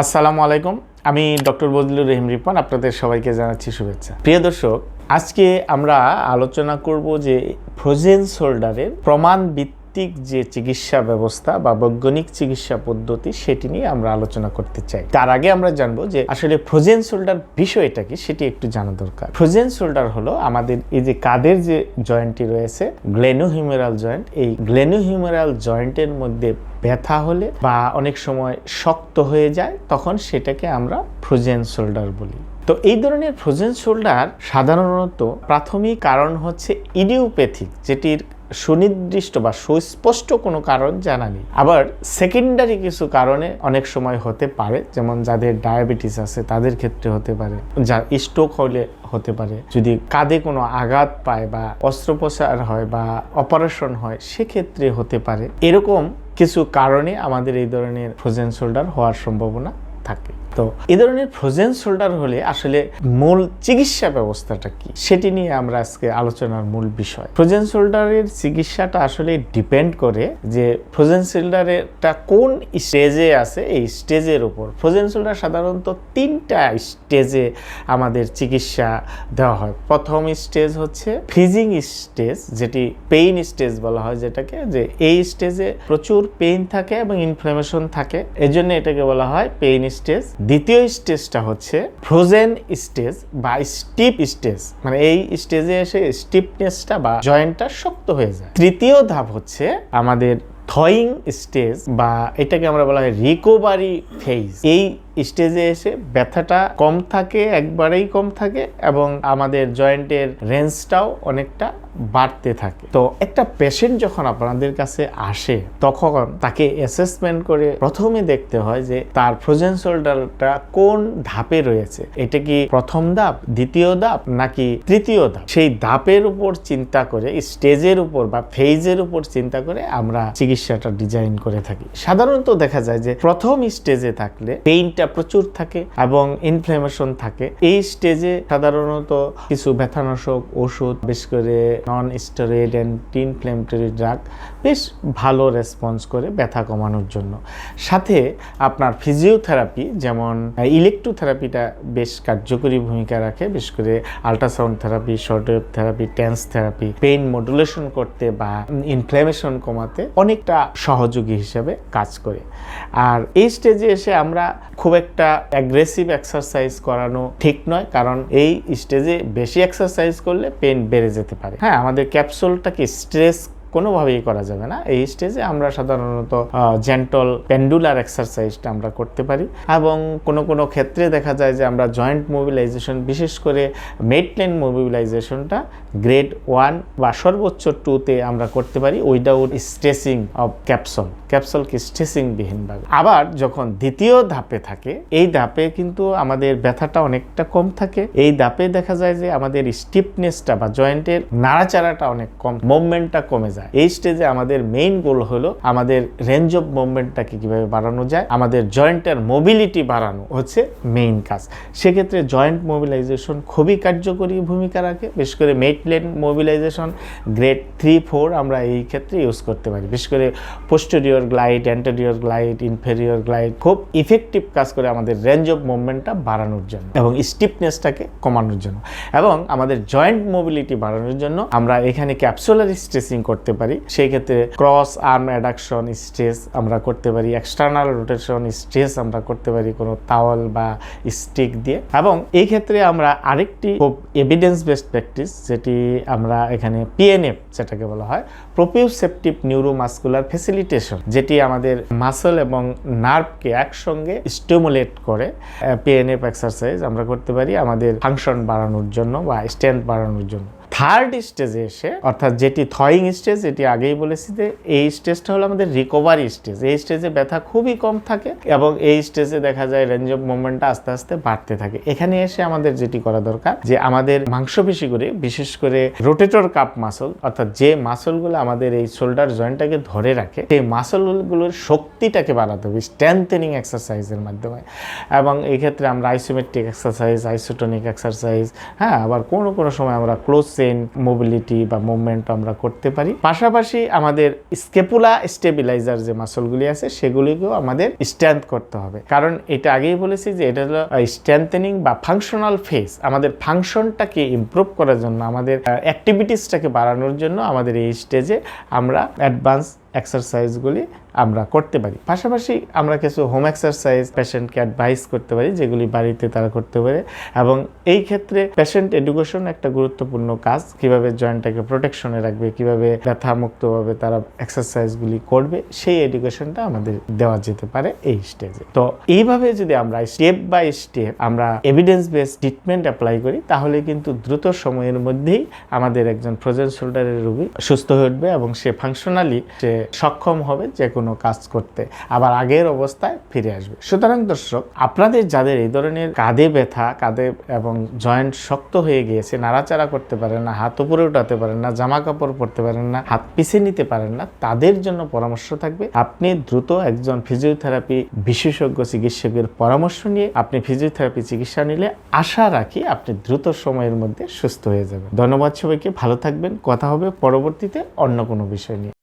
আসসালামু আলাইকুম। আমি ডক্টর বজলুর রহিম রিপন, আপনাদের সবাইকে জানাচ্ছি শুভেচ্ছা। প্রিয় দর্শক, আজকে আমরা আলোচনা করব যে ফ্রোজেন শোল্ডারের প্রমাণ ভিত্তিক যে চিকিৎসা ব্যবস্থা বা বৈজ্ঞানিক চিকিৎসা পদ্ধতি, সেটি নিয়ে আমরা আলোচনা করতে চাই। তার আগে আমরা জানব যে আসলে ফ্রোজেন শোল্ডার বিষয়টা কি, সেটি একটু জানা দরকার। ফ্রোজেন শোল্ডার হলো আমাদের এই যে কাদের যে জয়েন্টটি রয়েছে গ্লেনোহিউমেরাল জয়েন্ট। এই গ্লেনোহিউমেরাল জয়েন্টের মধ্যে ব্যথা হলে বা অনেক সময় শক্ত হয়ে যায়, তখন সেটাকে আমরা ফ্রোজেন শোল্ডার বলি। তো এই ধরনের ফ্রোজেন শোল্ডার সাধারণত প্রাথমিক কারণ হচ্ছে ইডিওপ্যাথিক, যেটির সুনির্দিষ্ট বা সুস্পষ্ট কোনো কারণ জানা নেই। আবার সেকেন্ডারি কিছু কারণে অনেক সময় হতে পারে, যেমন যাদের ডায়াবেটিস আছে তাদের ক্ষেত্রে হতে পারে যার স্ট্রোক হলে হতে পারে। যদি কাঁধে কোনো আঘাত পায় বা অস্ত্রোপচার হয় বা অপারেশন হয়, সেক্ষেত্রে হতে পারে। এরকম কিছু কারণে আমাদের এই ধরনের ফ্রোজেন শোল্ডার হওয়ার সম্ভাবনা থাকে। তো এ ধরনের ফ্রোজেন শোল্ডার হলে আসলে মূল চিকিৎসা ব্যবস্থাটা কি? সেটি নিয়ে আমরা আজকে আলোচনার মূল বিষয়। ফ্রোজেন শোল্ডারের চিকিৎসাটা আসলে ডিপেন্ড করে যে ফ্রোজেন শোল্ডারেরটা কোন স্টেজে আছে, এই স্টেজের উপর। ফ্রোজেন শোল্ডার সাধারণত তিনটা স্টেজে আমাদের চিকিৎসা দেওয়া হয়। প্রথম স্টেজ হচ্ছে ফ্রিজিং স্টেজ যেটি পেইন স্টেজ বলা হয় যেটাকে, যে এই স্টেজে প্রচুর পেইন থাকে এবং ইনফ্লামেশন থাকে। এজন্য এটাকে বলা হয় পেইন স্টেজ, দ্বিতীয় স্টেজটা হচ্ছে ফ্রোজেন স্টেজ বা স্টিপ স্টেজ। মানে এই স্টেজে এসে স্টিপনেসটা বা জয়েন্টটা শক্ত হয়ে যায়। তৃতীয় ধাপ হচ্ছে আমাদের থয়িং স্টেজ বা এটাকে আমরা বলা হয় রিকোভারি ফেজ এই স্টেজে এসে ব্যথাটা কম থাকে, একবারেই কম থাকে এবং আমাদের জয়েন্টের রেঞ্জটাও অনেকটা বাড়তে থাকে। তো একটা পেশেন্ট যখন আপনাদের কাছে আসে, তখন তাকে অ্যাসেসমেন্ট করে প্রথমে দেখতে হয় যে তার ফ্রোজেন শোল্ডারটা কোন ধাপে রয়েছে। এটা কি প্রথম ধাপ, দ্বিতীয় ধাপ, নাকি তৃতীয় ধাপ? সেই ধাপের উপর চিন্তা করে স্টেজের উপর বা ফেজের উপর চিন্তা করে আমরা চিকিৎসাটা ডিজাইন করে থাকি। সাধারণত দেখা যায় যে প্রথম স্টেজে থাকলে পেইনটা প্রচুর থাকে এবং ইনফ্লেমেশন থাকে। এই স্টেজে সাধারণত কিছু ব্যথানাশক ওষুধ বেশ করে non steroid anti inflammatory drug বেশ ভালো রেসপন্স করে ব্যথা কমানোর জন্য। সাথে আপনার ফিজিওথেরাপি যেমন ইলেকট্রোথেরাপিটা বেশ কার্যকরী ভূমিকা রাখে, বিশেষ করে ultrasound therapy short wave therapy TENS therapy pain modulation করতে বা ইনফ্লেমেশন কমাতে অনেকটা সহযোগী হিসেবে কাজ করে। আর এই স্টেজে এসে আমরা খুব একটা অ্যাগ্রেসিভ এক্সারসাইজ করানো ঠিক নয়, কারণ এই স্টেজে বেশি এক্সারসাইজ করলে পেন বেড়ে যেতে পারে। হ্যাঁ আমাদের ক্যাপসুলটাকে স্ট্রেস কোনোভাবেই করা যাবে না। এই স্টেজে আমরা সাধারণত জেন্টল পেন্ডুলার এক্সারসাইজটা আমরা করতে পারি এবং কোনো কোনো ক্ষেত্রে দেখা যায় যে আমরা জয়েন্ট মোবিলাইজেশন বিশেষ করে মেডলেন মোবিলাইজেশনটা গ্রেড ওয়ান বা সর্বোচ্চ টুতে আমরা করতে পারি উইদাউট স্ট্রেসিং অফ ক্যাপসুল ক্যাপসুলকে স্ট্রেসিংবিহীনভাবে আবার যখন দ্বিতীয় ধাপে থাকে, এই ধাপে কিন্তু আমাদের ব্যথাটা অনেকটা কম থাকে। এই ধাপে দেখা যায় যে আমাদের স্টিফনেসটা বা জয়েন্টের নাড়াচাড়াটা অনেক কম মুভমেন্টটা কমে যায়। এই স্টেজে আমাদের মেইন গোল হলো আমাদের রেঞ্জ অফ মুভমেন্টটাকে কীভাবে বাড়ানো যায়, আমাদের জয়েন্টের মোবিলিটি বাড়ানো হচ্ছে মেইন কাজ। সেক্ষেত্রে জয়েন্ট মোবিলাইজেশন খুবই কার্যকরী ভূমিকা রাখে, বিশেষ করে Maitland mobilization grade three four আমরা এই ক্ষেত্রে ইউজ করতে পারি। বিশেষ করে posterior glide anterior glide inferior glide খুব ইফেক্টিভ কাজ করে আমাদের রেঞ্জ অফ মুভমেন্টটা বাড়ানোর জন্য এবং স্টিফনেসটাকে কমানোর জন্য। এবং আমাদের জয়েন্ট মোবিলিটি বাড়ানোর জন্য আমরা এখানে ক্যাপসুলার স্ট্রেসিং করতে পারি। সেই ক্ষেত্রে ক্রস আর্ম অ্যাডাকশন স্ট্রেস আমরা করতে পারি। এক্সটার্নাল রোটেশন স্ট্রেস আমরা করতে পারি কোনো তাওয়াল বা স্টিক দিয়ে। এবং এই ক্ষেত্রে আমরা আরেকটি খুব এভিডেন্স বেসড প্র্যাকটিস যেটি আমরা এখানে পিএনএফ যেটাকে বলা হয় প্রপিউসেপটিভ নিউরোমাস্কুলার ফেসিলিটেশন যেটি আমাদের মাসল এবং নার্ভকে একসঙ্গে স্টিমুলেট করে। পিএনএফ এক্সারসাইজ আমরা করতে পারি আমাদের ফাংশন বাড়ানোর জন্য বা স্ট্রেংথ বাড়ানোর জন্য। থার্ড স্টেজে এসে, অর্থাৎ যেটি থয়িং স্টেজ, এটি আগেই বলেছি যে এই স্টেজটা হলো আমাদের রিকভারি স্টেজ এই স্টেজে ব্যথা খুবই কম থাকে এবং এই স্টেজে দেখা যায় রেঞ্জ অফ মুভমেন্টটা আস্তে আস্তে বাড়তে থাকে। এখানে এসে আমাদের যেটি করা দরকার, যে আমাদের মাংসপেশি করে বিশেষ করে রোটেটর কাপ মাসল অর্থাৎ যে মাসলগুলো আমাদের এই শোল্ডার জয়েন্টটাকে ধরে রাখে, সেই মাসলগুলোর শক্তিটাকে বাড়াতে হবে স্ট্রেংথেনিং এক্সারসাইজের মাধ্যমে। এবং এই ক্ষেত্রে আমরা আইসোমেট্রিক এক্সারসাইজ আইসোটনিক এক্সারসাইজ হ্যাঁ আবার কোনো কোনো সময় আমরা ক্লোজ পার্সেন্ট মোবিলিটি বা মুভমেন্ট আমরা করতে পারি। পাশাপাশি আমাদের স্কেপুলা স্টেবিলাইজার যে মাসলগুলি আছে, সেগুলিকেও আমাদের স্ট্রেংথ করতে হবে। কারণ এটা আগেই বলেছি যে এটা হলো স্ট্রেংথেনিং বা ফাংশনাল ফেস আমাদের ফাংশনটাকে ইমপ্রুভ করার জন্য, আমাদের অ্যাক্টিভিটিসটাকে বাড়ানোর জন্য আমাদের এই স্টেজে আমরা অ্যাডভান্স এক্সারসাইজগুলি আমরা করতে পারি। পাশাপাশি আমরা কিছু হোম এক্সারসাইজ পেশেন্টকে অ্যাডভাইস করতে পারি, যেগুলি বাড়িতে তারা করতে পারে। এবং এই ক্ষেত্রে পেশেন্ট এডুকেশন একটা গুরুত্বপূর্ণ কাজ। কীভাবে জয়েন্টটাকে প্রোটেকশনে রাখবে, কীভাবে ব্যথা মুক্তভাবে তারা এক্সারসাইজগুলি করবে, সেই এডুকেশনটা আমাদের দেওয়া যেতে পারে এই স্টেজে তো এইভাবে যদি আমরা স্টেপ বাই স্টেপ আমরা এভিডেন্স বেস ট্রিটমেন্ট অ্যাপ্লাই করি, তাহলে কিন্তু দ্রুত সময়ের মধ্যেই আমাদের একজন ফ্রোজেন শোল্ডারের রোগী সুস্থ হয়ে উঠবে এবং সে ফাংশনালি সে সক্ষম হবে যে কোনো কাজ করতে, আবার আগের অবস্থায় ফিরে আসবে। সুতরাং দর্শক, আপনাদের যাদের এই ধরনের কাঁধে ব্যথা, কাঁধে এবং জয়েন্ট শক্ত হয়ে গিয়েছে, নাড়াচাড়া করতে পারেন না, হাত উপরে উঠাতে পারেন না, জামা কাপড় পরতে পারেন না, হাত পিছিয়ে নিতে পারেন না, তাদের জন্য পরামর্শ থাকবে। আপনি দ্রুত একজন ফিজিওথেরাপি বিশেষজ্ঞ চিকিৎসকের পরামর্শ নিয়ে আপনি ফিজিওথেরাপি চিকিৎসা নিলে আশা রাখি আপনি দ্রুত সময়ের মধ্যে সুস্থ হয়ে যাবেন। ধন্যবাদ সবাইকে, ভালো থাকবেন, কথা হবে পরবর্তীতে অন্য কোনো বিষয় নিয়ে।